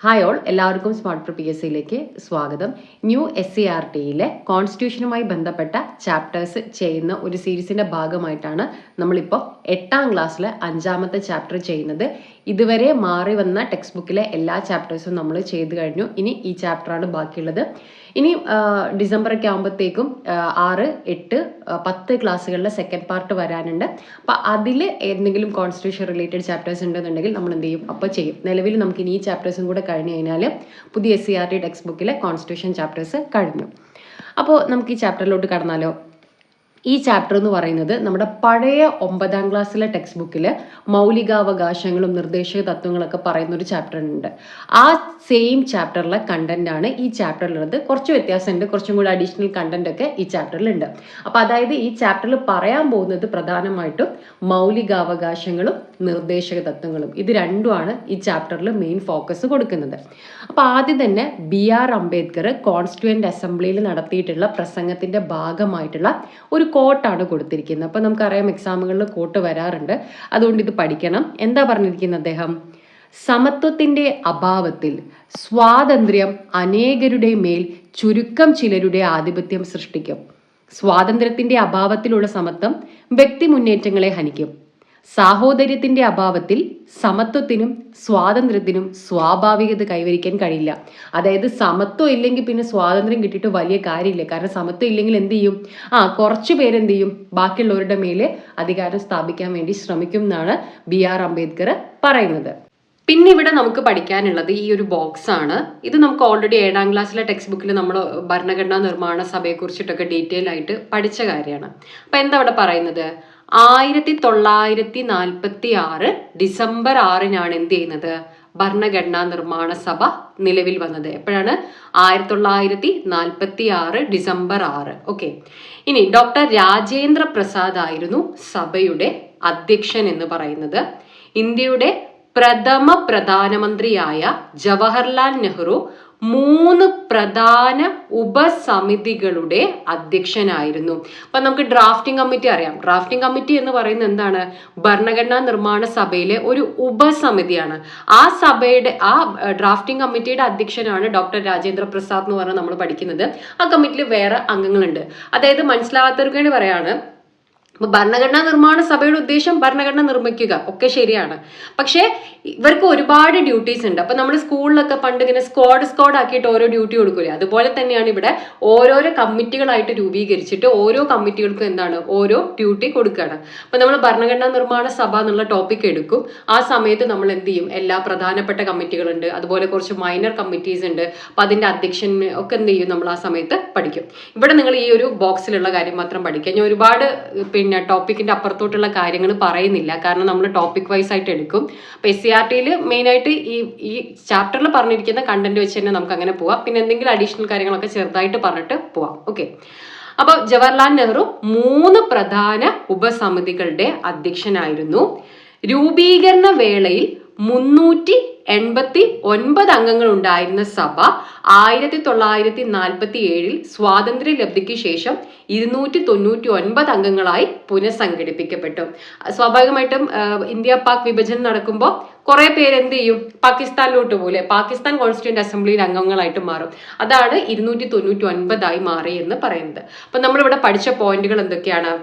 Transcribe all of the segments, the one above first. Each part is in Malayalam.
ഹായ് ഓൾ എല്ലാവർക്കും സ്മാർട്ട് പ്രി പി എസ് സിയിലേക്ക് സ്വാഗതം. ന്യൂ എസ് സി ആർ ടിയിലെ കോൺസ്റ്റിറ്റ്യൂഷനുമായി ബന്ധപ്പെട്ട ചാപ്റ്റേഴ്സ് ചെയ്യുന്ന ഒരു സീരീസിന്റെ ഭാഗമായിട്ടാണ് നമ്മളിപ്പോൾ എട്ടാം ക്ലാസ്സിലെ അഞ്ചാമത്തെ ചാപ്റ്റർ ചെയ്യുന്നത്. ഇതുവരെ മാറി വന്ന ടെക്സ്റ്റ് ബുക്കിലെ എല്ലാ ചാപ്റ്റേഴ്സും നമ്മൾ ചെയ്തു കഴിഞ്ഞു. ഇനി ഈ ചാപ്റ്ററാണ് ബാക്കിയുള്ളത്. ഇനി ഡിസംബർ ഒക്കെ ആകുമ്പോഴത്തേക്കും ആറ് എട്ട് പത്ത് ക്ലാസ്സുകളിലെ സെക്കൻഡ് പാർട്ട് വരാനുണ്ട്. അപ്പം അതിൽ എന്തെങ്കിലും കോൺസ്റ്റിറ്റ്യൂഷൻ റിലേറ്റഡ് ചാപ്റ്റേഴ്സ് ഉണ്ടെന്നുണ്ടെങ്കിൽ നമ്മൾ എന്ത് ചെയ്യും? അപ്പോൾ ചെയ്യും. നിലവിൽ നമുക്ക് ഇനി ഈ ചാപ്റ്റേഴ്സും കൂടെ കഴിഞ്ഞ് കഴിഞ്ഞാൽ പുതിയ S C R T text ബുക്കിലെ കോൺസ്റ്റിറ്റ്യൂഷൻ ചാപ്റ്റേഴ്സ് കഴിഞ്ഞു. അപ്പോൾ നമുക്ക് ഈ ചാപ്റ്ററിലോട്ട് കടന്നാലോ? ഈ ചാപ്റ്റർ എന്ന് പറയുന്നത് നമ്മുടെ പഴയ ഒമ്പതാം ക്ലാസ്സിലെ ടെക്സ്റ്റ് ബുക്കിൽ മൗലികാവകാശങ്ങളും നിർദ്ദേശക തത്വങ്ങളൊക്കെ പറയുന്ന ഒരു ചാപ്റ്റർ ഉണ്ട്. ആ സെയിം ചാപ്റ്ററിലെ കണ്ടന്റ് ആണ് ഈ ചാപ്റ്ററിലുള്ളത് കുറച്ച് വ്യത്യാസമുണ്ട് കുറച്ചും കൂടി അഡീഷണൽ കണ്ടന്റ് ഒക്കെ ഈ ചാപ്റ്ററിലുണ്ട് അപ്പോൾ അതായത് ഈ ചാപ്റ്ററിൽ പറയാൻ പോകുന്നത് പ്രധാനമായിട്ടും മൗലികാവകാശങ്ങളും നിർദ്ദേശക തത്വങ്ങളും. ഇത് രണ്ടുമാണ് ഈ ചാപ്റ്ററിൽ മെയിൻ ഫോക്കസ് കൊടുക്കുന്നത്. അപ്പോൾ ആദ്യം തന്നെ ബി ആർ അംബേദ്കർ കോൺസ്റ്റിറ്റ്യൂവന്റ് അസംബ്ലിയിൽ നടത്തിയിട്ടുള്ള പ്രസംഗത്തിന്റെ ഭാഗമായിട്ടുള്ള ഒരു കോട്ടാണ് കൊടുത്തിരിക്കുന്നത്. അപ്പോൾ നമുക്കറിയാം എക്സാമുകളിൽ കോട്ട് വരാറുണ്ട്. അതുകൊണ്ട് ഇത് പഠിക്കണം. എന്താ പറഞ്ഞിരിക്കുന്നത് അദ്ദേഹം? സമത്വത്തിന്റെ അഭാവത്തിൽ സ്വാതന്ത്ര്യം അനേകരുടെ മേൽ ചുരുക്കം ചിലരുടെ ആധിപത്യം സൃഷ്ടിക്കും. സ്വാതന്ത്ര്യത്തിന്റെ അഭാവത്തിലുള്ള സമത്വം വ്യക്തി മുന്നേറ്റങ്ങളെ ഹനിക്കും. സാഹോദര്യത്തിന്റെ അഭാവത്തിൽ സമത്വത്തിനും സ്വാതന്ത്ര്യത്തിനും സ്വാഭാവികത കൈവരിക്കാൻ കഴിയില്ല. അതായത് സമത്വം ഇല്ലെങ്കിൽ പിന്നെ സ്വാതന്ത്ര്യം കിട്ടിയിട്ട് വലിയ കാര്യമില്ല. കാരണം സമത്വം ഇല്ലെങ്കിൽ എന്ത് ചെയ്യും? ആ കുറച്ച് പേരെന്ത് ചെയ്യും? ബാക്കിയുള്ളവരുടെ മേലെ അധികാരം സ്ഥാപിക്കാൻ വേണ്ടി ശ്രമിക്കും എന്നാണ് ബി ആർ അംബേദ്കർ പറയുന്നത്. പിന്നെ ഇവിടെ നമുക്ക് പഠിക്കാനുള്ളത് ഈ ഒരു ബോക്സ് ആണ്. ഇത് നമുക്ക് ഓൾറെഡി ഏഴാം ക്ലാസ്സിലെ ടെക്സ്റ്റ് ബുക്കിൽ നമ്മൾ ഭരണഘടനാ നിർമ്മാണ സഭയെ കുറിച്ചിട്ടൊക്കെ ഡീറ്റെയിൽ ആയിട്ട് പഠിച്ച കാര്യമാണ്. അപ്പൊ എന്താ ഇവിടെ പറയുന്നത്? ആയിരത്തി തൊള്ളായിരത്തി നാൽപ്പത്തി ആറ് ഡിസംബർ ആറിനാണ് എന്ത് ചെയ്യുന്നത്? ഭരണഘടനാ നിർമ്മാണ സഭ നിലവിൽ വന്നത്. എപ്പോഴാണ്? ആയിരത്തി തൊള്ളായിരത്തി നാൽപ്പത്തി ആറ് ഡിസംബർ ആറ്. ഓക്കെ. ഇനി ഡോക്ടർ രാജേന്ദ്ര പ്രസാദ് ആയിരുന്നു സഭയുടെ അധ്യക്ഷൻ എന്ന് പറയുന്നത്. ഇന്ത്യയുടെ പ്രഥമ പ്രധാനമന്ത്രിയായ ജവഹർലാൽ നെഹ്റു മൂന്ന് പ്രധാന ഉപസമിതികളുടെ അധ്യക്ഷനായിരുന്നു. അപ്പൊ നമുക്ക് ഡ്രാഫ്റ്റിംഗ് കമ്മിറ്റി അറിയാം. ഡ്രാഫ്റ്റിംഗ് കമ്മിറ്റി എന്ന് പറയുന്നത് എന്താണ്? ഭരണഘടനാ നിർമ്മാണ സഭയിലെ ഒരു ഉപസമിതിയാണ്. ആ സഭയുടെ ആ ഡ്രാഫ്റ്റിംഗ് കമ്മിറ്റിയുടെ അധ്യക്ഷനാണ് ഡോക്ടർ രാജേന്ദ്ര പ്രസാദ് എന്ന് പറഞ്ഞാൽ നമ്മൾ പഠിക്കുന്നത്. ആ കമ്മിറ്റിയിൽ വേറെ അംഗങ്ങളുണ്ട്. അതായത് മനസ്സിലാവാത്തവർക്ക് വേണ്ടി പറയാണ് അപ്പൊ ഭരണഘടനാ നിർമ്മാണ സഭയുടെ ഉദ്ദേശം ഭരണഘടന നിർമ്മിക്കുക. ഒക്കെ ശരിയാണ്. പക്ഷേ ഇവർക്ക് ഒരുപാട് ഡ്യൂട്ടീസ് ഉണ്ട്. അപ്പൊ നമ്മൾ സ്കൂളിലൊക്കെ പണ്ട് ഇങ്ങനെ സ്ക്വാഡ് സ്ക്വാഡ് ആക്കിയിട്ട് ഓരോ ഡ്യൂട്ടി കൊടുക്കില്ലേ അതുപോലെ തന്നെയാണ് ഇവിടെ ഓരോരോ കമ്മിറ്റികളായിട്ട് രൂപീകരിച്ചിട്ട് ഓരോ കമ്മിറ്റികൾക്കും എന്താണ്? ഓരോ ഡ്യൂട്ടി കൊടുക്കുകയാണ് അപ്പൊ നമ്മൾ ഭരണഘടനാ നിർമ്മാണ സഭ എന്നുള്ള ടോപ്പിക് എടുക്കും. ആ സമയത്ത് നമ്മൾ എന്ത് ചെയ്യും? എല്ലാ പ്രധാനപ്പെട്ട കമ്മിറ്റികളുണ്ട്. അതുപോലെ കുറച്ച് മൈനർ കമ്മിറ്റീസ് ഉണ്ട്. അപ്പൊ അതിന്റെ അധ്യക്ഷൻ ഒക്കെ എന്ത് ചെയ്യും? നമ്മൾ ആ സമയത്ത് പഠിക്കും. ഇവിടെ നിങ്ങൾ ഈ ഒരു ബോക്സിലുള്ള കാര്യം മാത്രം പഠിക്കുക. ഞാൻ ഒരുപാട് പിന്നെ ടോപ്പിക്കിന്റെ അപ്പുറത്തോട്ടുള്ള കാര്യങ്ങൾ പറയുന്നില്ല. കാരണം നമ്മൾ ടോപ്പിക് വൈസ് ആയിട്ട് എടുക്കും. അപ്പോൾ എസ് സി ആർ ടിയിൽ മെയിൻ ആയിട്ട് ഈ ഈ ചാപ്റ്ററിൽ പറഞ്ഞിരിക്കുന്ന കണ്ടന്റ് വെച്ച് തന്നെ നമുക്ക് അങ്ങനെ പോവാം. പിന്നെ എന്തെങ്കിലും അഡീഷണൽ കാര്യങ്ങളൊക്കെ ചെറുതായിട്ട് പറഞ്ഞിട്ട് പോവാം. ഓക്കെ അപ്പോൾ ജവഹർലാൽ നെഹ്റു മൂന്ന് പ്രധാന ഉപസമിതികളുടെ അധ്യക്ഷനായിരുന്നു. രൂപീകരണ വേളയിൽ മുന്നൂറ്റി എൺപത്തി ഒൻപത് അംഗങ്ങൾ ഉണ്ടായിരുന്ന സഭ ആയിരത്തി തൊള്ളായിരത്തി നാൽപ്പത്തി ഏഴിൽ സ്വാതന്ത്ര്യ ലബ്ധിക്ക് ശേഷം ഇരുന്നൂറ്റി തൊണ്ണൂറ്റി ഒൻപത് അംഗങ്ങളായി പുനഃസംഘടിപ്പിക്കപ്പെട്ടു. സ്വാഭാവികമായിട്ടും ഇന്ത്യ പാക് വിഭജനം നടക്കുമ്പോൾ കുറെ പേര് എന്ത് ചെയ്യും പാകിസ്ഥാനിലോട്ട് പോലെ പാകിസ്ഥാൻ കോൺസ്റ്റിറ്റ്യൂന്റ് അസംബ്ലിയിൽ അംഗങ്ങളായിട്ട് മാറും. അതാണ് ഇരുന്നൂറ്റി തൊണ്ണൂറ്റി ഒൻപതായി മാറി എന്ന് പറയുന്നത്. അപ്പൊ നമ്മളിവിടെ പഠിച്ച പോയിന്റുകൾ എന്തൊക്കെയാണ്?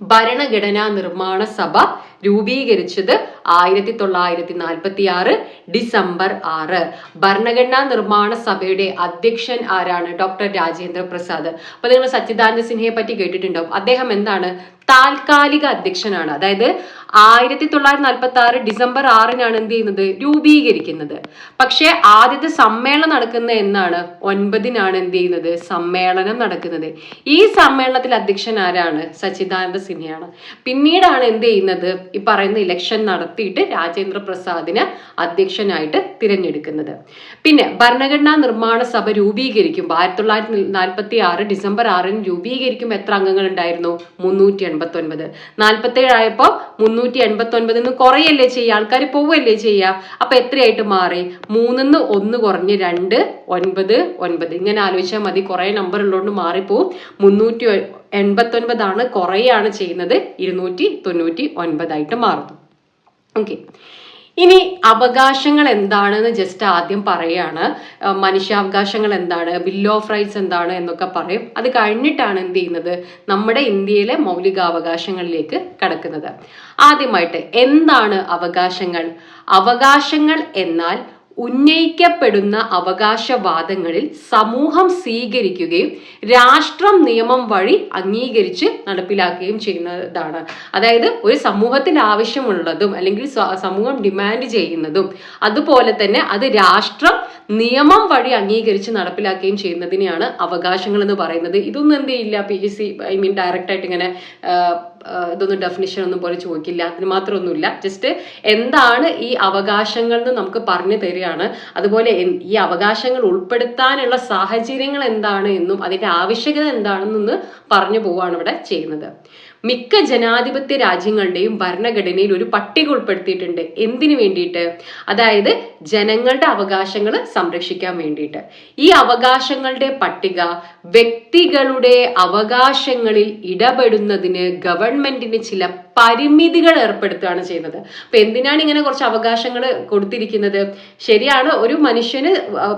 ഭരണഘടനാ നിർമ്മാണ സഭ രൂപീകരിച്ചത് ആയിരത്തി തൊള്ളായിരത്തി നാൽപ്പത്തി ആറ് ഡിസംബർ ആറ്. ഭരണഘടനാ നിർമ്മാണ സഭയുടെ അധ്യക്ഷൻ ആരാണ്? ഡോക്ടർ രാജേന്ദ്ര പ്രസാദ്. അപ്പൊ നിങ്ങൾ സച്ചിദാനന്ദ സിൻഹയെ പറ്റി കേട്ടിട്ടുണ്ടാവും. അദ്ദേഹം എന്താണ്? താൽക്കാലിക അധ്യക്ഷനാണ്. അതായത് ആയിരത്തി തൊള്ളായിരത്തി നാൽപ്പത്തി ആറ് ഡിസംബർ ആറിനാണ് എന്ത് ചെയ്യുന്നത്? രൂപീകരിക്കുന്നത്. പക്ഷേ ആദ്യത്തെ സമ്മേളനം നടക്കുന്നത് എന്നാണ്? ഒൻപതിനാണ് എന്ത് ചെയ്യുന്നത്? സമ്മേളനം നടക്കുന്നത്. ഈ സമ്മേളനത്തിൽ അധ്യക്ഷൻ ആരാണ്? സച്ചിദാനന്ദ സിൻഹയാണ്. പിന്നീടാണ് എന്ത് ചെയ്യുന്നത്? ഈ പറയുന്ന ഇലക്ഷൻ നടത്തിയിട്ട് രാജേന്ദ്ര പ്രസാദിനെ അധ്യക്ഷനായിട്ട് തിരഞ്ഞെടുക്കുന്നത്. പിന്നെ ഭരണഘടനാ നിർമ്മാണ സഭ രൂപീകരിക്കുമ്പോൾ ആയിരത്തി തൊള്ളായിരത്തി നാൽപ്പത്തി ആറ് ഡിസംബർ ആറിന് രൂപീകരിക്കുമ്പോൾ എത്ര അംഗങ്ങൾ ഉണ്ടായിരുന്നു? മുന്നൂറ്റി എൺപത്തി ഒൻപത് നാൽപ്പത്തി ഏഴായപ്പോൾ മുന്നൂറ്റി എൺപത്തി ഒൻപതിൽ നിന്ന് കുറയല്ലേ ചെയ്യുക? ആൾക്കാർ പോവല്ലേ ചെയ്യുക? അപ്പൊ എത്രയായിട്ട് മാറി? മൂന്നിന്ന് ഒന്ന് കുറഞ്ഞ് രണ്ട് ഒൻപത് ഒൻപത്. ഇങ്ങനെ ആലോചിച്ചാൽ മതി. കുറേ നമ്പർ ഉള്ളതുകൊണ്ട് മാറിപ്പോവും. മുന്നൂറ്റി എൺപത്തി ആണ് കുറയാണ് ചെയ്യുന്നത്. ഇരുന്നൂറ്റി തൊണ്ണൂറ്റി ഒൻപതായിട്ട് മാറുന്നു. ഓക്കെ ഇനി അവകാശങ്ങൾ എന്താണെന്ന് ജസ്റ്റ് ആദ്യം പറയാണ്. മനുഷ്യാവകാശങ്ങൾ എന്താണ്? ബിൽ ഓഫ് റൈറ്റ്സ് എന്താണ് എന്നൊക്കെ പറയും. അത് കഴിഞ്ഞിട്ടാണ് എന്ത് ചെയ്യുന്നത്? നമ്മുടെ ഇന്ത്യയിലെ മൗലികാവകാശങ്ങളിലേക്ക് കടക്കുന്നത്. ആദ്യമായിട്ട് എന്താണ് അവകാശങ്ങൾ? അവകാശങ്ങൾ എന്നാൽ ഉന്നയിക്കപ്പെടുന്ന അവകാശവാദങ്ങളിൽ സമൂഹം സ്വീകരിക്കുകയും രാഷ്ട്രം നിയമം വഴി അംഗീകരിച്ച് നടപ്പിലാക്കുകയും ചെയ്യുന്നതാണ്. അതായത് ഒരു സമൂഹത്തിന് ആവശ്യമുള്ളതും അല്ലെങ്കിൽ സമൂഹം ഡിമാൻഡ് ചെയ്യുന്നതും അതുപോലെ തന്നെ അത് രാഷ്ട്രം നിയമം വഴി അംഗീകരിച്ച് നടപ്പിലാക്കുകയും ചെയ്യുന്നതിനെയാണ് അവകാശങ്ങൾ എന്ന് പറയുന്നത്. ഇതൊന്നും എന്ത് ചെയ്യില്ല? P S C I mean ഡയറക്റ്റായിട്ട് ഇങ്ങനെ ഇതൊന്നും ഡെഫിനിഷൻ ഒന്നും പോലെ ചോദിക്കില്ല. അതിന് മാത്രമൊന്നുമില്ല. ജസ്റ്റ് എന്താണ് ഈ അവകാശങ്ങൾ എന്ന് നമുക്ക് പറഞ്ഞു തരികയാണ്. അതുപോലെ ഈ അവകാശങ്ങൾ ഉൾപ്പെടുത്താനുള്ള സാഹചര്യങ്ങൾ എന്താണ് എന്നും അതിന്റെ ആവശ്യകത എന്താണെന്നൊന്ന് പറഞ്ഞു പോവുകയാണ് ഇവിടെ ചെയ്യുന്നത്. മിക്ക ജനാധിപത്യ രാജ്യങ്ങളുടെയും ഭരണഘടനയിൽ ഒരു പട്ടിക ഉൾപ്പെടുത്തിയിട്ടുണ്ട്. എന്തിനു വേണ്ടിയിട്ട്? അതായത് ജനങ്ങളുടെ അവകാശങ്ങൾ സംരക്ഷിക്കാൻ വേണ്ടിയിട്ട്. ഈ അവകാശങ്ങളുടെ പട്ടിക വ്യക്തികളുടെ അവകാശങ്ങളിൽ ഇടപെടുന്നതിന് ഗവൺമെന്റിന് ചില പരിമിതികൾ ഏർപ്പെടുത്തുകയാണ് ചെയ്യുന്നത്. അപ്പൊ എന്തിനാണ് ഇങ്ങനെ കുറച്ച് അവകാശങ്ങൾ കൊടുത്തിരിക്കുന്നത്? ശരിയാണ് ഒരു മനുഷ്യന്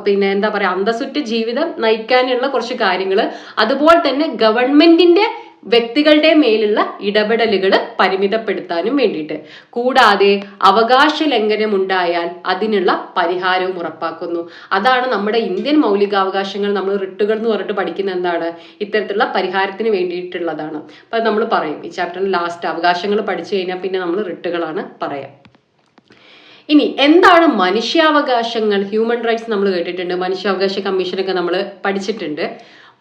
പിന്നെ എന്താ പറയാ അന്തസ്സുറ്റ ജീവിതം നയിക്കാനുള്ള കുറച്ച് കാര്യങ്ങൾ. അതുപോലെ തന്നെ ഗവൺമെന്റിന്റെ വ്യക്തികളുടെ മേലുള്ള ഇടപെടലുകൾ പരിമിതപ്പെടുത്താനും വേണ്ടിയിട്ട്. കൂടാതെ അവകാശ ലംഘനം ഉണ്ടായാൽ അതിനുള്ള പരിഹാരവും ഉറപ്പാക്കുന്നു. അതാണ് നമ്മുടെ ഇന്ത്യൻ മൗലികാവകാശങ്ങൾ നമ്മൾ റിട്ടുകൾ എന്ന് പറഞ്ഞിട്ട് പഠിക്കുന്ന എന്താണ്? ഇത്തരത്തിലുള്ള പരിഹാരത്തിന് വേണ്ടിയിട്ടുള്ളതാണ്. അപ്പൊ നമ്മൾ പറയും. ഈ ചാപ്റ്ററിൽ ലാസ്റ്റ് അവകാശങ്ങൾ പഠിച്ചു കഴിഞ്ഞാൽ പിന്നെ നമ്മൾ റിട്ടുകളാണ് പറയാം. ഇനി എന്താണ് മനുഷ്യാവകാശങ്ങൾ? ഹ്യൂമൻ റൈറ്റ്സ് നമ്മൾ കേട്ടിട്ടുണ്ട്. മനുഷ്യാവകാശ കമ്മീഷനൊക്കെ നമ്മൾ പഠിച്ചിട്ടുണ്ട്.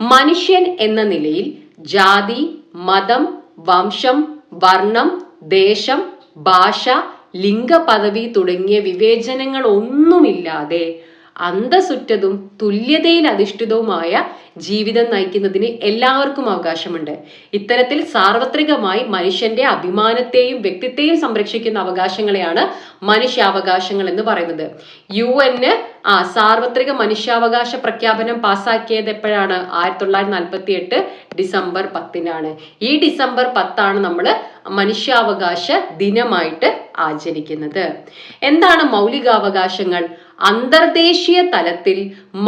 മനുഷ്യൻ എന്ന നിലയിൽ ജാതി മതം വംശം വർണം ദേശം ഭാഷ ലിംഗ പദവി തുടങ്ങിയ വിവേചനങ്ങൾ ഒന്നുമില്ലാതെ അന്തസ്സുറ്റതും തുല്യതയിൽ അധിഷ്ഠിതവുമായ ജീവിതം നയിക്കുന്നതിന് എല്ലാവർക്കും അവകാശമുണ്ട്. ഇത്തരത്തിൽ സാർവത്രികമായി മനുഷ്യന്റെ അഭിമാനത്തെയും വ്യക്തിത്വയും സംരക്ഷിക്കുന്ന അവകാശങ്ങളെയാണ് മനുഷ്യാവകാശങ്ങൾ എന്ന് പറയുന്നത്. യു എന്ന് ആ സാർവത്രിക മനുഷ്യാവകാശ പ്രഖ്യാപനം പാസാക്കിയത് എപ്പോഴാണ്? ആയിരത്തി തൊള്ളായിരത്തി നാൽപ്പത്തി എട്ട് ഡിസംബർ പത്തിനാണ്. ഈ ഡിസംബർ പത്താണ് നമ്മൾ മനുഷ്യാവകാശ ദിനമായിട്ട് ആചരിക്കുന്നത്. എന്താണ് മൗലികാവകാശങ്ങൾ? അന്തർദേശീയ തലത്തിൽ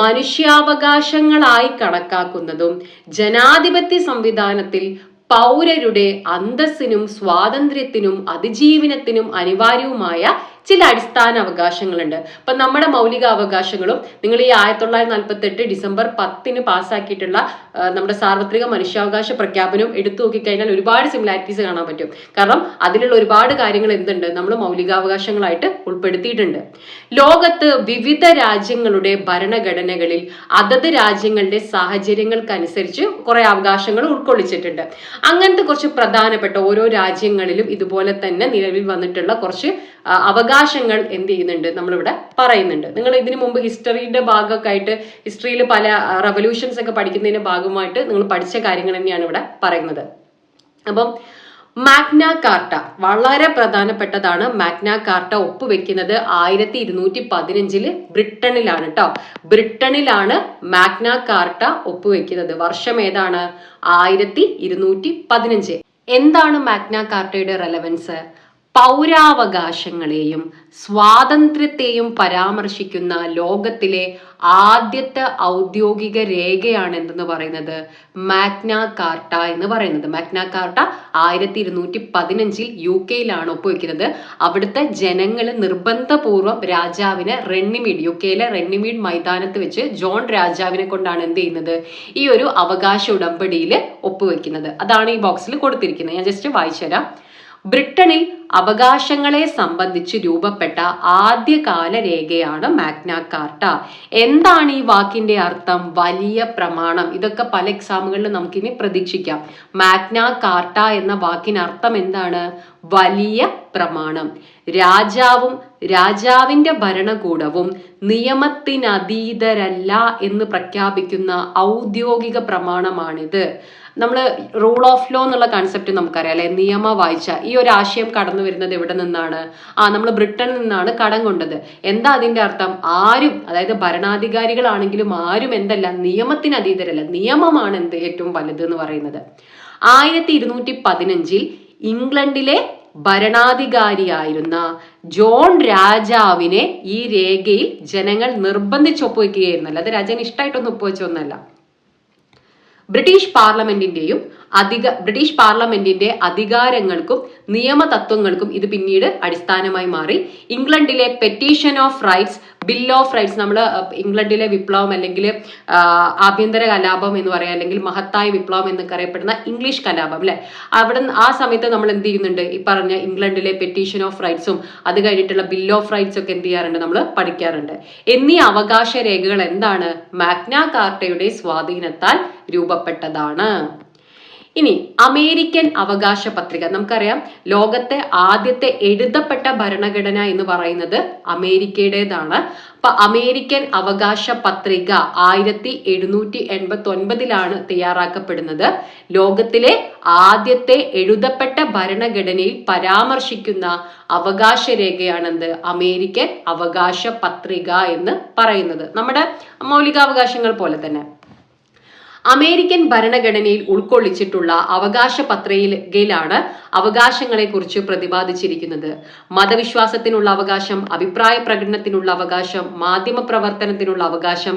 മനുഷ്യാവകാശങ്ങളായി കണക്കാക്കുന്നതും ജനാധിപത്യ സംവിധാനത്തിൽ പൗരരുടെ അന്തസ്സിനും സ്വാതന്ത്ര്യത്തിനും അതിജീവനത്തിനും അനിവാര്യവുമായ ചില അടിസ്ഥാന അവകാശങ്ങളുണ്ട്. അപ്പൊ നമ്മുടെ മൗലിക അവകാശങ്ങളും നിങ്ങൾ ഈ ആയിരത്തി തൊള്ളായിരത്തി നാൽപ്പത്തി എട്ട് ഡിസംബർ പത്തിന് പാസ്സാക്കിയിട്ടുള്ള നമ്മുടെ സാർവത്രിക മനുഷ്യാവകാശ പ്രഖ്യാപനം എടുത്തു നോക്കിക്കഴിഞ്ഞാൽ ഒരുപാട് സിമിലാരിറ്റീസ് കാണാൻ പറ്റും. കാരണം അതിലുള്ള ഒരുപാട് കാര്യങ്ങൾ എന്തുണ്ട്? നമ്മൾ മൗലികാവകാശങ്ങളായിട്ട് ഉൾപ്പെടുത്തിയിട്ടുണ്ട്. ലോകത്ത് വിവിധ രാജ്യങ്ങളുടെ ഭരണഘടനകളിൽ അതത് രാജ്യങ്ങളുടെ സാഹചര്യങ്ങൾക്കനുസരിച്ച് കുറെ അവകാശങ്ങൾ ഉൾക്കൊള്ളിച്ചിട്ടുണ്ട്. അങ്ങനത്തെ കുറച്ച് പ്രധാനപ്പെട്ട ഓരോ രാജ്യങ്ങളിലും ഇതുപോലെ തന്നെ നിലവിൽ വന്നിട്ടുള്ള കുറച്ച് അവകാശങ്ങൾ എന്ത് ചെയ്യുന്നുണ്ട്? നമ്മളിവിടെ പറയുന്നുണ്ട്. നിങ്ങൾ ഇതിനു മുമ്പ് ഹിസ്റ്ററിയുടെ ഭാഗമൊക്കെ ആയിട്ട് ഹിസ്റ്ററിയിൽ പല റവല്യൂഷൻസ് ഒക്കെ പഠിക്കുന്നതിന്റെ ഭാഗമായിട്ട് നിങ്ങൾ പഠിച്ച കാര്യങ്ങൾ തന്നെയാണ് ഇവിടെ പറയുന്നത്. അപ്പം മാഗ്ന കാർട്ട വളരെ പ്രധാനപ്പെട്ടതാണ് മാഗ്ന കാർട്ട ഒപ്പുവെക്കുന്നത് ആയിരത്തി ഇരുന്നൂറ്റി പതിനഞ്ചിൽ ബ്രിട്ടനിലാണ് കേട്ടോ ബ്രിട്ടനിലാണ് മാഗ്ന കാർട്ട ഒപ്പുവെക്കുന്നത്. വർഷം ഏതാണ്? ആയിരത്തി ഇരുന്നൂറ്റി പതിനഞ്ച് എന്താണ് മാഗ്ന കാർട്ടയുടെ റെലവൻസ് പൗരാവകാശങ്ങളെയും സ്വാതന്ത്ര്യത്തെയും പരാമർശിക്കുന്ന ലോകത്തിലെ ആദ്യത്തെ ഔദ്യോഗിക രേഖയാണ് എന്തെന്ന് പറയുന്നത് മാഗ്ന കാർട്ട എന്ന് പറയുന്നത്. മാഗ്ന കാർട്ട ആയിരത്തി ഇരുന്നൂറ്റി പതിനഞ്ചിൽ യു കെയിലാണ് ഒപ്പുവെക്കുന്നത്. അവിടുത്തെ ജനങ്ങൾ നിർബന്ധപൂർവം രാജാവിനെ റെണ്ണിമീഡ് യു കെയിലെ റെണ്ണിമീഡ് മൈതാനത്ത് വെച്ച് ജോൺ രാജാവിനെ കൊണ്ടാണ് എന്ത് ചെയ്യുന്നത്? ഈ ഒരു അവകാശ ഉടമ്പടിയിൽ ഒപ്പുവെക്കുന്നത്. അതാണ് ഈ ബോക്സിൽ കൊടുത്തിരിക്കുന്നത്. ഞാൻ ജസ്റ്റ് വായിച്ചു തരാം ബ്രിട്ടനിൽ അവകാശങ്ങളെ സംബന്ധിച്ച് രൂപപ്പെട്ട ആദ്യകാല രേഖയാണ് മാഗ്ന കാർട്ട. എന്താണ് ഈ വാക്കിന്റെ അർത്ഥം? വലിയ പ്രമാണം. ഇതൊക്കെ പല എക്സാമുകളിലും നമുക്കിനി പ്രതീക്ഷിക്കാം. മാഗ്ന കാർട്ട എന്ന വാക്കിന് അർത്ഥം എന്താണ്? വലിയ പ്രമാണം. രാജാവും രാജാവിന്റെ ഭരണകൂടവും നിയമത്തിനതീതരല്ല എന്ന് പ്രഖ്യാപിക്കുന്ന ഔദ്യോഗിക പ്രമാണമാണിത്. നമ്മൾ റൂൾ ഓഫ് ലോ എന്നുള്ള കൺസെപ്റ്റ് നമുക്കറിയാം അല്ലെ? നിയമ വായിച്ച ഈ ഒരു ആശയം കടന്നു വരുന്നത് എവിടെ നിന്നാണ്? ആ നമ്മൾ ബ്രിട്ടനിൽ നിന്നാണ് കടം കൊണ്ടത്. എന്താ അതിന്റെ അർത്ഥം? ആരും അതായത് ഭരണാധികാരികളാണെങ്കിലും ആരും എന്തല്ല നിയമത്തിന് അതീതരല്ല. നിയമമാണ് എന്ത് ഏറ്റവും വലുത് എന്ന് പറയുന്നത്. ആയിരത്തി ഇരുന്നൂറ്റി പതിനഞ്ചിൽ ഇംഗ്ലണ്ടിലെ ഭരണാധികാരിയായിരുന്ന ജോൺ രാജാവിനെ ഈ രേഖയിൽ ജനങ്ങൾ നിർബന്ധിച്ചൊപ്പുവെക്കുകയായിരുന്നല്ല അത് രാജാവിന് ഇഷ്ടമായിട്ടൊന്നും ഒപ്പുവെച്ചൊന്നല്ല ബ്രിട്ടീഷ് പാർലമെന്റിന്റെയും അധിക ബ്രിട്ടീഷ് പാർലമെന്റിന്റെ അധികാരങ്ങൾക്കും നിയമതത്വങ്ങൾക്കും ഇത് പിന്നീട് അടിസ്ഥാനമായി മാറി. ഇംഗ്ലണ്ടിലെ petition of rights bill of rights നമ്മൾ ഇംഗ്ലണ്ടിലെ വിപ്ലവം അല്ലെങ്കിൽ ആഭ്യന്തര കലാപം എന്ന് പറയാം അല്ലെങ്കിൽ മഹത്തായ വിപ്ലവം എന്നൊക്കെ അറിയപ്പെടുന്ന ഇംഗ്ലീഷ് കലാപം അല്ലെ? അവിടെ ആ സമയത്ത് നമ്മൾ എന്ത് ചെയ്യുന്നുണ്ട്? ഈ പറഞ്ഞ ഇംഗ്ലണ്ടിലെ പെറ്റീഷൻ ഓഫ് റൈറ്റ്സും അത് കഴിഞ്ഞിട്ടുള്ള ബിൽ ഓഫ് റൈറ്റ്സ് ഒക്കെ എന്ത് ചെയ്യാറുണ്ട്? നമ്മൾ പഠിക്കാറുണ്ട്. എന്നീ അവകാശ രേഖകൾ എന്താണ്? മാഗ്ന കാർട്ടയുടെ സ്വാധീനത്താൽ രൂപപ്പെട്ടതാണ്. ഇനി അമേരിക്കൻ അവകാശ പത്രിക. നമുക്കറിയാം ലോകത്തെ ആദ്യത്തെ എഴുതപ്പെട്ട ഭരണഘടന എന്ന് പറയുന്നത് അമേരിക്കയുടേതാണ്. അപ്പൊ അമേരിക്കൻ അവകാശ പത്രിക ആയിരത്തി എഴുന്നൂറ്റി എൺപത്തി ഒൻപതിലാണ് തയ്യാറാക്കപ്പെടുന്നത്. ലോകത്തിലെ ആദ്യത്തെ എഴുതപ്പെട്ട ഭരണഘടനയിൽ പരാമർശിക്കുന്ന അവകാശ രേഖയാണെന്ത് അമേരിക്കൻ അവകാശ പത്രിക എന്ന് പറയുന്നത്. നമ്മുടെ മൗലികാവകാശങ്ങൾ പോലെ തന്നെ. അമേരിക്കൻ ഭരണഘടനയിൽ ഉൾക്കൊള്ളിച്ചിട്ടുള്ള അവകാശ പത്രികയിലാണ് അവകാശങ്ങളെക്കുറിച്ച് പ്രതിപാദിച്ചിരിക്കുന്നത്. മതവിശ്വാസത്തിനുള്ള അവകാശം അഭിപ്രായ പ്രകടനത്തിനുള്ള അവകാശം മാധ്യമ പ്രവർത്തനത്തിനുള്ള അവകാശം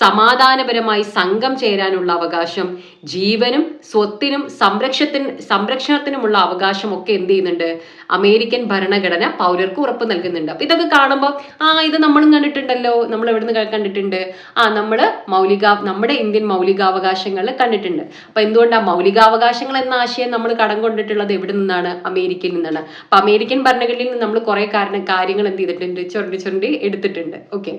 സമാധാനപരമായി സംഘം ചേരാനുള്ള അവകാശം ജീവനും സ്വത്തിനും സംരക്ഷത്തിന് സംരക്ഷണത്തിനുമുള്ള അവകാശം ഒക്കെ എന്ത് ചെയ്യുന്നുണ്ട്? അമേരിക്കൻ ഭരണഘടന പൗരർക്ക് ഉറപ്പ് നൽകുന്നുണ്ട്. അപ്പൊ ഇതൊക്കെ കാണുമ്പോൾ ആ ഇത് നമ്മളും കണ്ടിട്ടുണ്ടല്ലോ നമ്മൾ എവിടുന്ന് കണ്ടിട്ടുണ്ട്? ആ നമ്മൾ മൗലിക നമ്മുടെ ഇന്ത്യൻ മൗലികാവകാശങ്ങൾ കണ്ടിട്ടുണ്ട്. അപ്പൊ എന്തുകൊണ്ടാണ് മൗലികാവകാശങ്ങൾ എന്ന ആശയം നമ്മൾ കടം കൊണ്ടിട്ടുള്ളത് എവിടെ നിന്നാണ്? അമേരിക്കയിൽ നിന്നാണ്. അപ്പൊ അമേരിക്കൻ ഭരണഘടനയിൽ നിന്ന് നമ്മൾ കുറെ കാരണം കാര്യങ്ങൾ എന്ത് ചെയ്തിട്ടുണ്ട്? ചുരണ്ടി ചുരണ്ടി എടുത്തിട്ടുണ്ട്. ഓക്കെ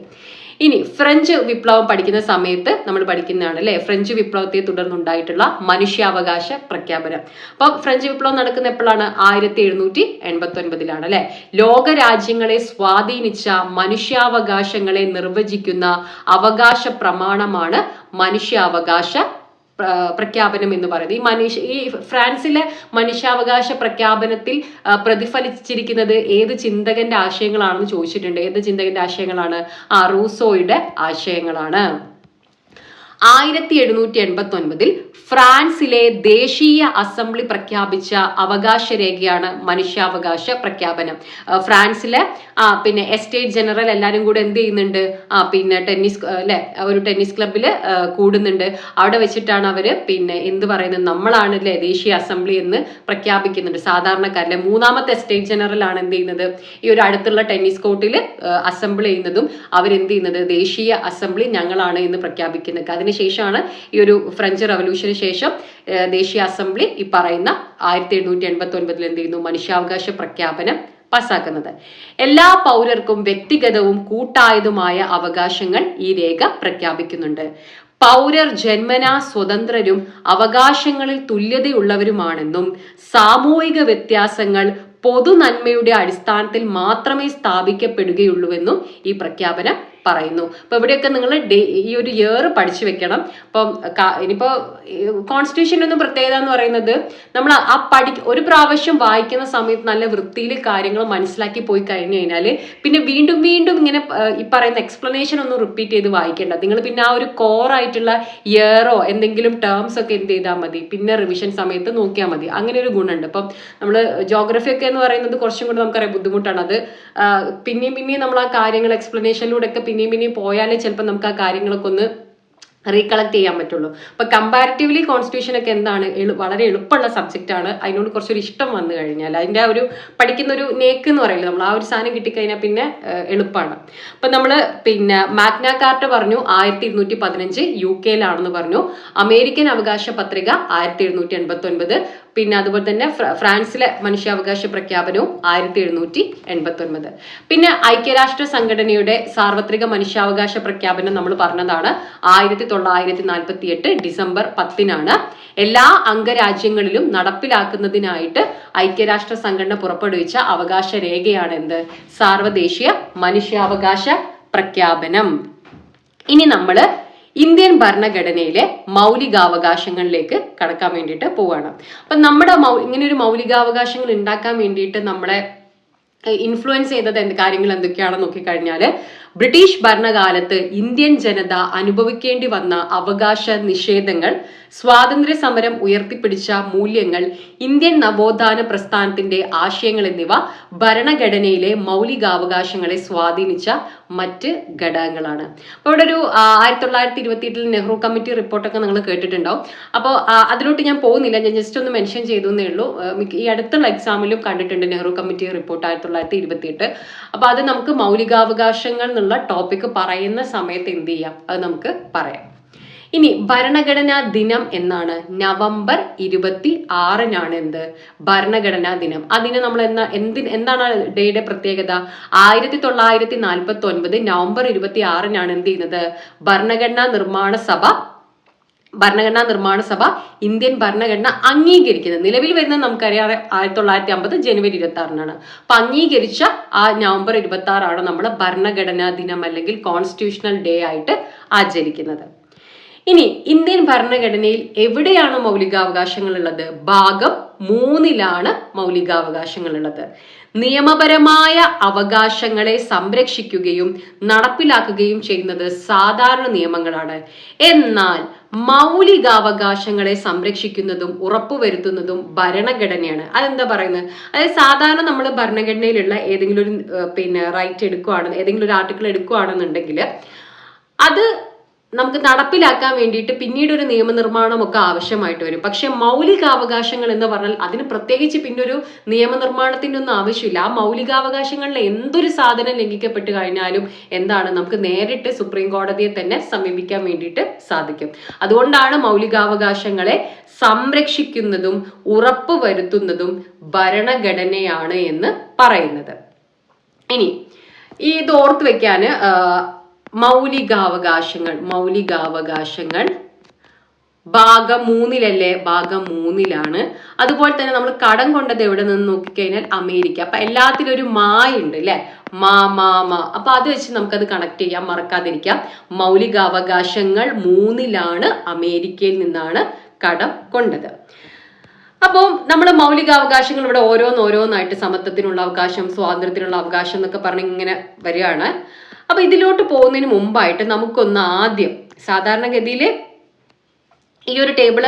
ഇനി ഫ്രഞ്ച് വിപ്ലവം പഠിക്കുന്ന സമയത്ത് നമ്മൾ പഠിക്കുന്നതാണ് അല്ലെ? ഫ്രഞ്ച് വിപ്ലവത്തെ തുടർന്നുണ്ടായിട്ടുള്ള മനുഷ്യാവകാശ പ്രഖ്യാപനം. അപ്പൊ ഫ്രഞ്ച് വിപ്ലവം നടക്കുന്ന എപ്പോഴാണ്? ആയിരത്തി എഴുന്നൂറ്റി എൺപത്തി ഒൻപതിലാണ് അല്ലെ? ലോക രാജ്യങ്ങളെ സ്വാധീനിച്ച മനുഷ്യാവകാശങ്ങളെ നിർവചിക്കുന്ന അവകാശ പ്രമാണമാണ് മനുഷ്യാവകാശ പ്രഖ്യാപനം എന്ന് പറയുന്നത്. ഈ മനുഷ്യ ഈ ഫ്രാൻസിലെ മനുഷ്യാവകാശ പ്രഖ്യാപനത്തിൽ പ്രതിഫലിച്ചിരിക്കുന്നത് ഏത് ചിന്തകന്റെ ആശയങ്ങളാണെന്ന് ചോദിച്ചിട്ടുണ്ട്. ഏത് ചിന്തകന്റെ ആശയങ്ങളാണ്? ആ റൂസോയുടെ ആശയങ്ങളാണ്. ആയിരത്തി എഴുന്നൂറ്റി എൺപത്തി ഒൻപതിൽ ഫ്രാൻസിലെ ദേശീയ അസംബ്ലി പ്രഖ്യാപിച്ച അവകാശ രേഖയാണ് മനുഷ്യാവകാശ പ്രഖ്യാപനം. ഫ്രാൻസിലെ പിന്നെ എസ്റ്റേറ്റ് ജനറൽ എല്ലാവരും കൂടെ എന്ത് ചെയ്യുന്നുണ്ട്? ആ പിന്നെ ടെന്നീസ് അല്ലെ ഒരു ടെന്നീസ് ക്ലബിൽ കൂടുന്നുണ്ട്. അവിടെ വെച്ചിട്ടാണ് അവർ പിന്നെ എന്ത് പറയുന്നത്? നമ്മളാണ് അല്ലെ ദേശീയ അസംബ്ലി എന്ന് പ്രഖ്യാപിക്കുന്നുണ്ട്. സാധാരണക്കാരിലെ മൂന്നാമത്തെ എസ്റ്റേറ്റ് ജനറൽ ആണ് എന്ത് ചെയ്യുന്നത്? ഈ ഒരു അടുത്തുള്ള ടെന്നീസ് കോർട്ടിൽ അസംബ്ലി ചെയ്യുന്നതും അവരെന്ത് ചെയ്യുന്നത്? ദേശീയ അസംബ്ലി ഞങ്ങളാണ് എന്ന് പ്രഖ്യാപിക്കുന്നത്. അതിനുശേഷമാണ് ഈ ഒരു ഫ്രഞ്ച് റവല്യൂഷന് ശേഷം ദേശീയ അസംബ്ലി ഈ പറയുന്ന ആയിരത്തി എണ്ണൂറ്റി എൺപത്തി ഒൻപതിൽ എന്ത് ചെയ്യുന്നു? മനുഷ്യാവകാശ പ്രഖ്യാപനം പാസ്സാക്കുന്നത് എല്ലാ പൗരർക്കും വ്യക്തിഗതവും കൂട്ടായതുമായ അവകാശങ്ങൾ ഈ രേഖ പ്രഖ്യാപിക്കുന്നുണ്ട്. പൗരർ ജന്മനാ സ്വതന്ത്രരും അവകാശങ്ങളിൽ തുല്യതയുള്ളവരുമാണെന്നും സാമൂഹിക വ്യത്യാസങ്ങൾ പൊതുനന്മയുടെ അടിസ്ഥാനത്തിൽ മാത്രമേ സ്ഥാപിക്കപ്പെടുകയുള്ളൂവെന്നും ഈ പ്രഖ്യാപനം പറയുന്നു. അപ്പോൾ ഇവിടെയൊക്കെ നിങ്ങൾ ഈ ഒരു ഇയർ പഠിച്ചു വെക്കണം. അപ്പം ഇനിയിപ്പോ കോൺസ്റ്റിറ്റ്യൂഷൻ ഒന്നും പ്രത്യേകത എന്ന് പറയുന്നത് നമ്മൾ ആ പഠി ഒരു പ്രാവശ്യം വായിക്കുന്ന സമയത്ത് നല്ല വൃത്തിയിൽ കാര്യങ്ങൾ മനസ്സിലാക്കി പോയി കഴിഞ്ഞു കഴിഞ്ഞാൽ പിന്നെ വീണ്ടും വീണ്ടും ഇങ്ങനെ ഈ പറയുന്ന എക്സ്പ്ലനേഷൻ ഒന്നും റിപ്പീറ്റ് ചെയ്ത് വായിക്കേണ്ട. നിങ്ങൾ പിന്നെ ആ ഒരു കോർ ആയിട്ടുള്ള ഇയറോ എന്തെങ്കിലും ടേംസ് ഒക്കെ എന്ത് ചെയ്താൽ മതി. പിന്നെ റിവിഷൻ സമയത്ത് നോക്കിയാൽ മതി. അങ്ങനെ ഒരു ഗുണമുണ്ട്. അപ്പം നമ്മൾ ജോഗ്രഫി ഒക്കെ എന്ന് പറയുന്നത് കുറച്ചും കൂടി നമുക്കറിയാം ബുദ്ധിമുട്ടാണ്. അത് പിന്നെയും പിന്നെയും നമ്മൾ ആ കാര്യങ്ങൾ എക്സ്പ്ലനേഷനിലൂടെ ഒക്കെ പിന്നെയും പിന്നെയും പോയാലേ ചിലപ്പോൾ നമുക്ക് ആ കാര്യങ്ങളൊക്കെ ഒന്ന് റീകളക്ട് ചെയ്യാൻ പറ്റുള്ളൂ. അപ്പൊ കമ്പാരിറ്റീവ്ലി കോൺസ്റ്റിറ്റ്യൂഷൻ ഒക്കെ എന്താണ്? വളരെ എളുപ്പമുള്ള സബ്ജക്റ്റ് ആണ്. അതിനോട് കുറച്ചൊരു ഇഷ്ടം വന്നു കഴിഞ്ഞാൽ അതിന്റെ ഒരു പഠിക്കുന്ന ഒരു നേക്ക് എന്ന് പറയുന്നത് നമ്മൾ ആ ഒരു സാധനം കിട്ടിക്കഴിഞ്ഞാൽ പിന്നെ എളുപ്പമാണ് അപ്പൊ നമ്മൾ പിന്നെ മാഗ്ന കാർട്ട് പറഞ്ഞു ആയിരത്തി ഇരുന്നൂറ്റി പതിനഞ്ച് യു കെയിലാണെന്ന് പറഞ്ഞു. അമേരിക്കൻ അവകാശ പത്രിക ആയിരത്തി എഴുന്നൂറ്റി എൺപത്തി ഒൻപത് പിന്നെ അതുപോലെ തന്നെ ഫ്രാൻസിലെ മനുഷ്യാവകാശ പ്രഖ്യാപനവും ആയിരത്തി എഴുന്നൂറ്റി എൺപത്തി ഒൻപത് പിന്നെ ഐക്യരാഷ്ട്ര സംഘടനയുടെ സാർവത്രിക മനുഷ്യാവകാശ പ്രഖ്യാപനം നമ്മൾ പറഞ്ഞതാണ്. ആയിരത്തി തൊള്ളായിരത്തി നാൽപ്പത്തി എട്ട് ഡിസംബർ പത്തിനാണ്. എല്ലാ അംഗരാജ്യങ്ങളിലും നടപ്പിലാക്കുന്നതിനായിട്ട് ഐക്യരാഷ്ട്ര സംഘടന പുറപ്പെടുവിച്ച അവകാശ രേഖയാണ് എന്ത് സാർവദേശീയ മനുഷ്യാവകാശ പ്രഖ്യാപനം. ഇനി നമ്മൾ ഇന്ത്യൻ ഭരണഘടനയിലെ മൗലികാവകാശങ്ങളിലേക്ക് കടക്കാൻ വേണ്ടിയിട്ട് പോവുകയാണ് അപ്പൊ നമ്മുടെ ഇങ്ങനെ ഒരു മൗലികാവകാശങ്ങൾ ഉണ്ടാക്കാൻ വേണ്ടിയിട്ട് നമ്മളെ ഇൻഫ്ലുവൻസ് ചെയ്തത് എന്ത് കാര്യങ്ങൾ എന്തൊക്കെയാണെന്ന് നോക്കിക്കഴിഞ്ഞാൽ ബ്രിട്ടീഷ് ഭരണകാലത്ത് ഇന്ത്യൻ ജനത അനുഭവിക്കേണ്ടി വന്ന അവകാശ നിഷേധങ്ങൾ സ്വാതന്ത്ര്യ സമരം ഉയർത്തിപ്പിടിച്ച മൂല്യങ്ങൾ ഇന്ത്യൻ നവോത്ഥാന പ്രസ്ഥാനത്തിന്റെ ആശയങ്ങൾ എന്നിവ ഭരണഘടനയിലെ മൗലികാവകാശങ്ങളെ സ്വാധീനിച്ച മറ്റ് ഘടകങ്ങളാണ്. അപ്പോൾ ഇവിടെ ഒരു ആയിരത്തി തൊള്ളായിരത്തി ഇരുപത്തി എട്ടിൽ നെഹ്റു കമ്മിറ്റി റിപ്പോർട്ടൊക്കെ നിങ്ങൾ കേട്ടിട്ടുണ്ടാവും. അപ്പോൾ അതിലോട്ട് ഞാൻ പോകുന്നില്ല. ഞാൻ ജസ്റ്റ് ഒന്ന് മെൻഷൻ ചെയ്തു എന്നേ ഉള്ളൂ. ഈ അടുത്തുള്ള എക്സാമിലും കണ്ടിട്ടുണ്ട് നെഹ്റു കമ്മിറ്റി റിപ്പോർട്ട് ആയിരത്തി തൊള്ളായിരത്തി ഇരുപത്തി എട്ട് അപ്പോൾ അത് നമുക്ക് മൗലികാവകാശങ്ങൾ എന്നുള്ള ടോപ്പിക് പറയുന്ന സമയത്ത് എന്ത് ചെയ്യാം? അത് നമുക്ക് പറയാം. ഇനി ഭരണഘടനാ ദിനം എന്നാണ്. നവംബർ ഇരുപത്തി ആറിനാണ് എന്ത്? ഭരണഘടനാ ദിനം. അതിന് നമ്മൾ എന്നാ എന്തി എന്താണ് ഡേയുടെ പ്രത്യേകത? ആയിരത്തി തൊള്ളായിരത്തി നാൽപ്പത്തി ഒൻപത് നവംബർ ഇരുപത്തി ആറിനാണ് എന്ത് ചെയ്യുന്നത്? ഭരണഘടനാ നിർമ്മാണ സഭ ഭരണഘടനാ നിർമ്മാണ സഭ ഇന്ത്യൻ ഭരണഘടന അംഗീകരിക്കുന്നത്. നിലവിൽ വരുന്നത് നമുക്കറിയാം ആയിരത്തി തൊള്ളായിരത്തി അമ്പത് ജനുവരി ഇരുപത്തി ആറിനാണ് അപ്പൊ അംഗീകരിച്ച ആ നവംബർ ഇരുപത്തി ആറാണ് നമ്മൾ ഭരണഘടനാ ദിനം അല്ലെങ്കിൽ കോൺസ്റ്റിറ്റ്യൂഷണൽ ഡേ ആയിട്ട് ആചരിക്കുന്നത്. ഇനി ഇന്ത്യൻ ഭരണഘടനയിൽ എവിടെയാണ് മൗലികാവകാശങ്ങൾ ഉള്ളത്? ഭാഗം മൂന്നിലാണ് മൗലികാവകാശങ്ങൾ ഉള്ളത്. നിയമപരമായ അവകാശങ്ങളെ സംരക്ഷിക്കുകയും നടപ്പിലാക്കുകയും ചെയ്യുന്നത് സാധാരണ നിയമങ്ങളാണ്. എന്നാൽ മൗലികാവകാശങ്ങളെ സംരക്ഷിക്കുന്നതും ഉറപ്പുവരുത്തുന്നതും ഭരണഘടനയാണ്. അതെന്താ പറയുന്നത്? അതായത് സാധാരണ നമ്മൾ ഭരണഘടനയിലുള്ള ഏതെങ്കിലും ഒരു പിന്നെ റൈറ്റ് എടുക്കുകയാണ് ഏതെങ്കിലും ഒരു ആർട്ടിക്കിൾ എടുക്കുകയാണെന്നുണ്ടെങ്കിൽ അത് നമുക്ക് നടപ്പിലാക്കാൻ വേണ്ടിയിട്ട് പിന്നീട് ഒരു നിയമനിർമ്മാണമൊക്കെ ആവശ്യമായിട്ട് വരും. പക്ഷെ മൗലികാവകാശങ്ങൾ എന്ന് പറഞ്ഞാൽ അതിന് പ്രത്യേകിച്ച് പിന്നെ ഒരു നിയമനിർമ്മാണത്തിന്റെ ഒന്നും ആവശ്യമില്ല. ആ മൗലികാവകാശങ്ങളിൽ എന്തൊരു സാധനം ലംഘിക്കപ്പെട്ട് കഴിഞ്ഞാലും എന്താണ് നമുക്ക് നേരിട്ട് സുപ്രീം കോടതിയെ തന്നെ സമീപിക്കാൻ വേണ്ടിയിട്ട് സാധിക്കും. അതുകൊണ്ടാണ് മൗലികാവകാശങ്ങളെ സംരക്ഷിക്കുന്നതും ഉറപ്പ് വരുത്തുന്നതും ഭരണഘടനയാണ് എന്ന് പറയുന്നത്. ഇനി ഈ ഇത് ഓർത്ത് വെക്കാന് ആ, മൗലികാവകാശങ്ങൾ മൗലികാവകാശങ്ങൾ. ഭാഗം മൂന്നിലല്ലേ? ഭാഗം മൂന്നിലാണ്. അതുപോലെ തന്നെ നമ്മൾ കടം കൊണ്ടത് എവിടെ നിന്ന് നോക്കിക്കഴിഞ്ഞാൽ അമേരിക്ക. അപ്പൊ എല്ലാത്തിലും ഒരു മായ ഉണ്ട് അല്ലെ മാ മാ മാ. അപ്പൊ അത് വെച്ച് നമുക്കത് കണക്ട് ചെയ്യാം മറക്കാതിരിക്കാം. മൗലികാവകാശങ്ങൾ മൂന്നിലാണ് അമേരിക്കയിൽ നിന്നാണ് കടം കൊണ്ടത്. അപ്പോൾ നമ്മൾ മൗലികാവകാശങ്ങൾ ഇവിടെ ഓരോന്നോരോന്നായിട്ട് സമത്വത്തിനുള്ള അവകാശം സ്വാതന്ത്ര്യത്തിനുള്ള അവകാശം എന്നൊക്കെ പറഞ്ഞ് ഇങ്ങനെ വരികയാണ്. അപ്പൊ ഇതിലോട്ട് പോകുന്നതിന് മുമ്പായിട്ട് നമുക്കൊന്ന് ആദ്യം സാധാരണഗതിയിൽ ഈ ഒരു ടേബിൾ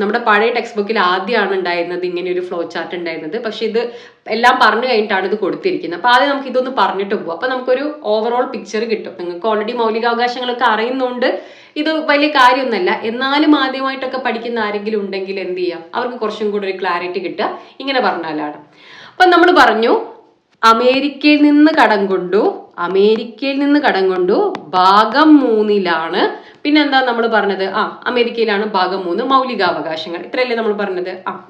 നമ്മുടെ പഴയ ടെക്സ്റ്റ് ബുക്കിൽ ആദ്യമാണ് ഉണ്ടായിരുന്നത് ഇങ്ങനെ ഒരു ഫ്ലോ ചാർട്ട് ഉണ്ടായിരുന്നത്. പക്ഷെ ഇത് എല്ലാം പറഞ്ഞു കഴിഞ്ഞിട്ടാണ് ഇത് കൊടുത്തിരിക്കുന്നത്. അപ്പൊ ആദ്യം നമുക്ക് ഇതൊന്ന് പറഞ്ഞിട്ട് പോകും അപ്പൊ നമുക്കൊരു ഓവറോൾ പിക്ചർ കിട്ടും. നിങ്ങൾക്ക് ഓൾറെഡി മൗലികാവകാശങ്ങളൊക്കെ അറിയുന്നതുകൊണ്ട് ഇത് വലിയ കാര്യമൊന്നുമല്ല. എന്നാലും ആദ്യമായിട്ടൊക്കെ പഠിക്കുന്ന ആരെങ്കിലും ഉണ്ടെങ്കിൽ എന്ത് ചെയ്യാം? അവർക്ക് കുറച്ചും കൂടി ഒരു ക്ലാരിറ്റി കിട്ടുക. ഇങ്ങനെ പറഞ്ഞാലാണ്. അപ്പൊ നമ്മൾ പറഞ്ഞു അമേരിക്കയിൽ നിന്ന് കടം കൊണ്ടു അമേരിക്കയിൽ നിന്ന് കടം കൊണ്ടു ഭാഗം മൂന്നിലാണ്. പിന്നെന്താ നമ്മൾ പറഞ്ഞത്? ആ അമേരിക്കയിലാണ് ഭാഗം മൂന്ന് മൗലികാവകാശങ്ങൾ. ഇത്രയല്ലേ നമ്മൾ പറഞ്ഞത്? ആ.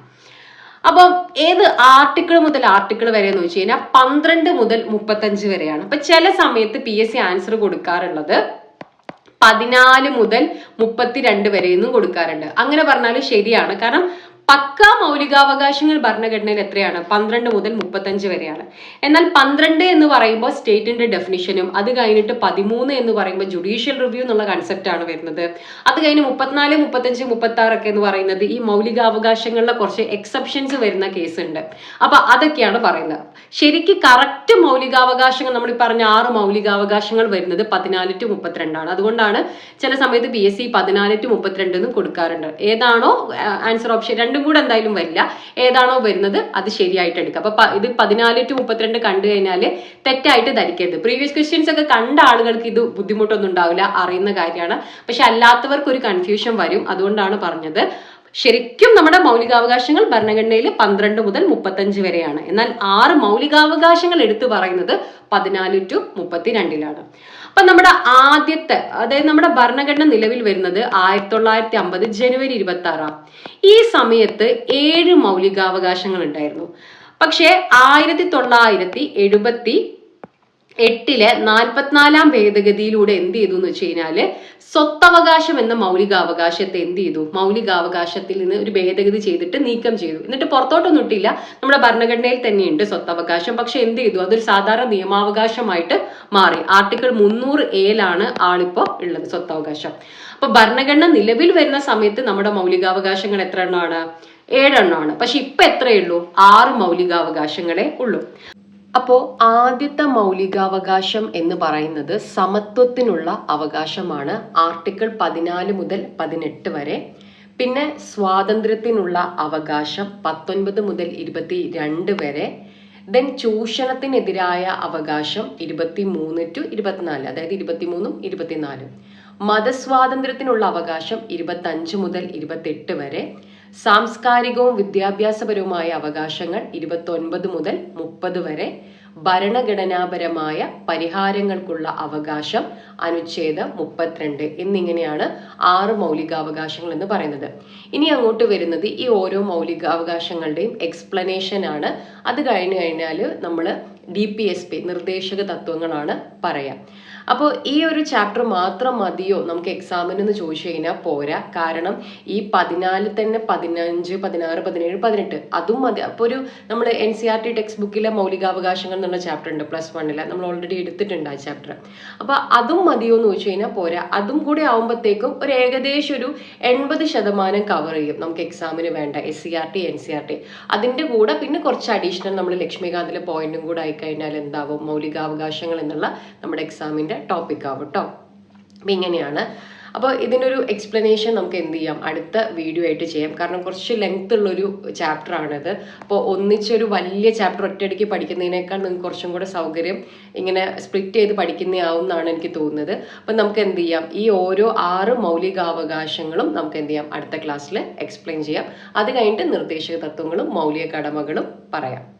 അപ്പം ഏത് ആർട്ടിക്കിൾ മുതൽ ആർട്ടിക്കിൾ വരെ എന്ന് വെച്ച് കഴിഞ്ഞാൽ പന്ത്രണ്ട് മുതൽ മുപ്പത്തഞ്ച് വരെയാണ്. അപ്പൊ ചില സമയത്ത് പി എസ് സി ആൻസർ കൊടുക്കാറുള്ളത് പതിനാല് മുതൽ മുപ്പത്തിരണ്ട് വരെയെന്നും കൊടുക്കാറുണ്ട്. അങ്ങനെ പറഞ്ഞാൽ ശരിയാണ്. കാരണം പക്കാ മൗലികാവകാശങ്ങൾ ഭരണഘടനയിൽ എത്രയാണ്? പന്ത്രണ്ട് മുതൽ മുപ്പത്തഞ്ച് വരെയാണ്. എന്നാൽ പന്ത്രണ്ട് എന്ന് പറയുമ്പോൾ സ്റ്റേറ്റിന്റെ ഡെഫിനിഷനും അത് കഴിഞ്ഞിട്ട് പതിമൂന്ന് എന്ന് പറയുമ്പോൾ ജുഡീഷ്യൽ റിവ്യൂ എന്നുള്ള കൺസെപ്റ്റ് ആണ് വരുന്നത്. അത് കഴിഞ്ഞ് മുപ്പത്തിനാല് മുപ്പത്തഞ്ച് മുപ്പത്തി ഒക്കെ എന്ന് പറയുന്നത് ഈ മൗലികാവകാശങ്ങളിലെ കുറച്ച് എക്സെപ്ഷൻസ് വരുന്ന കേസ് ഉണ്ട്. അപ്പൊ അതൊക്കെയാണ് പറയുന്നത്. ശരിക്ക് കറക്റ്റ് മൗലികാവകാശങ്ങൾ നമ്മൾ പറഞ്ഞ ആറ് മൗലികാവകാശങ്ങൾ വരുന്നത് പതിനാല് ടു മുപ്പത്തിരണ്ടാണ്. അതുകൊണ്ടാണ് ചില സമയത്ത് പി എസ് സി പതിനാല് ടു മുപ്പത്തിരണ്ട് എന്നും കൊടുക്കാറുണ്ട്. ഏതാണോ ആൻസർ ഓപ്ഷൻ രണ്ടും കൂടെ എന്തായാലും വരില്ല. ഏതാണോ വരുന്നത് അത് ശരിയായിട്ട് എടുക്കുക. അപ്പൊ ഇത് പതിനാല് ടു മുപ്പത്തിരണ്ട് കണ്ടു കഴിഞ്ഞാൽ തെറ്റായിട്ട് ധരിക്കരുത്. പ്രീവിയസ് ക്വസ്റ്റ്യൻസ് ഒക്കെ കണ്ട ആളുകൾക്ക് ഇത് ബുദ്ധിമുട്ടൊന്നും ഉണ്ടാവില്ല അറിയുന്ന കാര്യമാണ്. പക്ഷെ അല്ലാത്തവർക്ക് ഒരു കൺഫ്യൂഷൻ വരും. അതുകൊണ്ടാണ് പറഞ്ഞത്. ശരിക്കും നമ്മുടെ മൗലികാവകാശങ്ങൾ ഭരണഘടനയിൽ പന്ത്രണ്ട് മുതൽ മുപ്പത്തഞ്ച് വരെയാണ്. എന്നാൽ ആറ് മൗലികാവകാശങ്ങൾ എടുത്തു പറയുന്നത് പതിനാല് ടു മുപ്പത്തിരണ്ടിലാണ്. അപ്പൊ നമ്മുടെ ആദ്യത്തെ അതായത് നമ്മുടെ ഭരണഘടന നിലവിൽ വരുന്നത് ആയിരത്തി തൊള്ളായിരത്തി അമ്പത് ജനുവരി ഇരുപത്തി ആറാം ഈ സമയത്ത് ഏഴ് മൗലികാവകാശങ്ങൾ ഉണ്ടായിരുന്നു. പക്ഷേ ആയിരത്തി തൊള്ളായിരത്തി എഴുപത്തി എട്ടിലെ നാൽപ്പത്തിനാലാം ഭേദഗതിയിലൂടെ എന്ത് ചെയ്തു എന്ന് വെച്ച് കഴിഞ്ഞാൽ സ്വത്തവകാശം എന്ന മൗലികാവകാശത്തെ എന്ത് ചെയ്തു? മൗലികാവകാശത്തിൽ നിന്ന് ഒരു ഭേദഗതി ചെയ്തിട്ട് നീക്കം ചെയ്തു. എന്നിട്ട് പുറത്തോട്ടൊന്നും ഇട്ടില്ല. നമ്മുടെ ഭരണഘടനയിൽ തന്നെയുണ്ട് സ്വത്തവകാശം. പക്ഷെ എന്ത് ചെയ്തു? അതൊരു സാധാരണ നിയമാവകാശമായിട്ട് മാറി. ആർട്ടിക്കിൾ മുന്നൂറ് ഏലാണ് ആളിപ്പോ ഉള്ളത് സ്വത്തവകാശം. അപ്പൊ ഭരണഘടന നിലവിൽ വരുന്ന സമയത്ത് നമ്മുടെ മൗലികാവകാശങ്ങൾ എത്ര എണ്ണമാണ് ഏഴെണ്ണമാണ് പക്ഷെ ഇപ്പൊ എത്രയേ ഉള്ളൂ? ആറ് മൗലികാവകാശങ്ങളെ ഉള്ളൂ. അപ്പോൾ ആദ്യത്തെ മൗലികാവകാശം എന്ന് പറയുന്നത് സമത്വത്തിനുള്ള അവകാശമാണ്. ആർട്ടിക്കിൾ പതിനാല് മുതൽ പതിനെട്ട് വരെ. പിന്നെ സ്വാതന്ത്ര്യത്തിനുള്ള അവകാശം പത്തൊൻപത് മുതൽ ഇരുപത്തി രണ്ട് വരെ. ദെൻ ചൂഷണത്തിനെതിരായ അവകാശം ഇരുപത്തി മൂന്ന് ടു ഇരുപത്തിനാല് അതായത് ഇരുപത്തിമൂന്നും ഇരുപത്തിനാലും. മതസ്വാതന്ത്ര്യത്തിനുള്ള അവകാശം ഇരുപത്തഞ്ച് മുതൽ ഇരുപത്തെട്ട് വരെ. സാംസ്കാരികവും വിദ്യാഭ്യാസപരവുമായ അവകാശങ്ങൾ ഇരുപത്തൊൻപത് മുതൽ മുപ്പത് വരെ ഭരണഘടനാപരമായ പരിഹാരങ്ങൾക്കുള്ള അവകാശം അനുച്ഛേദം മുപ്പത്തിരണ്ട് എന്നിങ്ങനെയാണ് ആറ് മൗലികാവകാശങ്ങൾ എന്ന് പറയുന്നത്. ഇനി അങ്ങോട്ട് വരുന്നത് ഈ ഓരോ മൗലികാവകാശങ്ങളുടെയും എക്സ്പ്ലനേഷൻ ആണ്. അത് കഴിഞ്ഞു കഴിഞ്ഞാൽ നമ്മൾ ഡി പി എസ് പി നിർദ്ദേശക തത്വങ്ങളാണ് പറയാം. അപ്പോൾ ഈ ഒരു ചാപ്റ്റർ മാത്രം മതിയോ നമുക്ക് എക്സാമിന് എന്ന് ചോദിച്ചു കഴിഞ്ഞാൽ പോരാ. കാരണം ഈ പതിനാല് തന്നെ പതിനഞ്ച് പതിനാറ് പതിനേഴ് പതിനെട്ട് അതും മതി. അപ്പോൾ ഒരു നമ്മൾ N C R T text ബുക്കിലെ മൗലികാവകാശങ്ങൾ എന്നുള്ള ചാപ്റ്റർ ഉണ്ട് പ്ലസ് വണ്ണിൽ നമ്മൾ ഓൾറെഡി എടുത്തിട്ടുണ്ട് ആ ചാപ്റ്റർ അപ്പോൾ അതും മതിയോ എന്ന് ചോദിച്ചു കഴിഞ്ഞാൽ പോരാ. അതും കൂടി ആവുമ്പോഴത്തേക്കും ഒരു ഏകദേശം ഒരു എൺപത് ശതമാനം കവർ ചെയ്യും. നമുക്ക് എക്സാമിന് വേണ്ട. S C R T N C R T അതിന്റെ കൂടെ പിന്നെ കുറച്ച് അഡീഷണൽ നമ്മൾ ലക്ഷ്മികാന്തിലെ പോയിന്റും കൂടെ ആയിക്കഴിഞ്ഞാൽ എന്താവും? മൗലികാവകാശങ്ങൾ എന്നുള്ള നമ്മുടെ എക്സാമിന്റെ ടോപ്പിക് ആവും കേട്ടോ അപ്പം ഇങ്ങനെയാണ്. അപ്പോൾ ഇതിന്റെ ഒരു എക്സ്പ്ലനേഷൻ നമുക്ക് എന്ത് ചെയ്യാം? അടുത്ത വീഡിയോ ആയിട്ട് ചെയ്യാം. കാരണം കുറച്ച് ലെങ്ത് ഉള്ളൊരു ചാപ്റ്റർ ആണിത്. അപ്പോൾ ഒന്നിച്ചൊരു വലിയ ചാപ്റ്റർ ഒറ്റയടിക്ക് പഠിക്കുന്നതിനേക്കാൾ നിങ്ങൾക്ക് കുറച്ചും കൂടെ സൗകര്യം ഇങ്ങനെ സ്പ്ലിറ്റ് ചെയ്ത് പഠിക്കുന്നതാവും എന്നാണ് എനിക്ക് തോന്നുന്നത്. അപ്പം നമുക്ക് എന്ത് ചെയ്യാം? ഈ ഓരോ ആറ് മൗലികാവകാശങ്ങളും നമുക്ക് എന്ത് ചെയ്യാം? അടുത്ത ക്ലാസ്സിൽ എക്സ്പ്ലെയിൻ ചെയ്യാം. അത് കഴിഞ്ഞിട്ട് നിർദ്ദേശക തത്വങ്ങളും മൗലിക കടമകളും പറയാം.